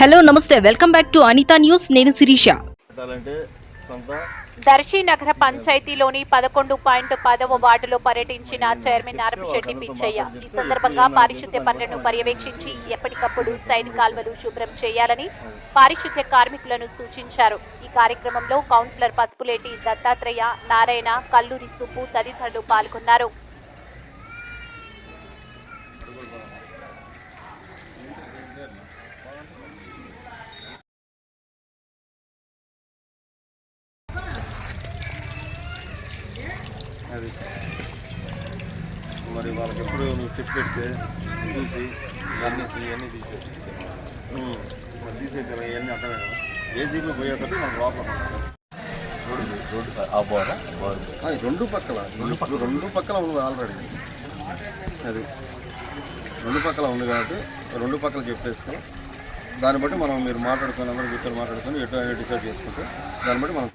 Hello నమస్తే. Welcome back to Anitha news. నేను శిరీష. దర్శి నగర పంచాయతీలోని పదకొండు పాయింట్ పదవ వార్డులో పర్యటించిన చైర్మన్ నారపశెట్టి పిచ్చయ్య. ఈ సందర్భంగా పారిశుద్ధ్య పనులను పర్యవేక్షించి ఎప్పటికప్పుడు సైడ్ కాల్వలు శుభ్రం చేయాలని పారిశుద్ధ్య కార్మికులను సూచించారు. ఈ కార్యక్రమంలో కౌన్సిలర్ పసుపులేటి దత్తాత్రేయ నారాయణ కల్లూరి సుబ్బు తదితరులు పాల్గొన్నారు. అది. మరి వాళ్ళకి ఎప్పుడు నువ్వు చెక్ పెడితే చూసి ఇవన్నీ ఇవన్నీ తీసేసి మరి ఇవన్నీ అర్థమే కదా. ఏసీపీ పోయేటట్టు మనకు లోపల. రోడ్డు రోడ్డు ఆ బోర? రెండు పక్కల. రెండు పక్కల. ఉంది ఆల్రెడీ. అది. రెండు పక్కల ఉంది కాబట్టి రెండు పక్కల చెప్పేసుకుని దాన్ని బట్టి మనం మీరు మాట్లాడుకుని అందరూ కూర్చొని మాట్లాడుకొని ఎటు డిసైడ్ చేసుకుంటే దాన్ని బట్టి మనం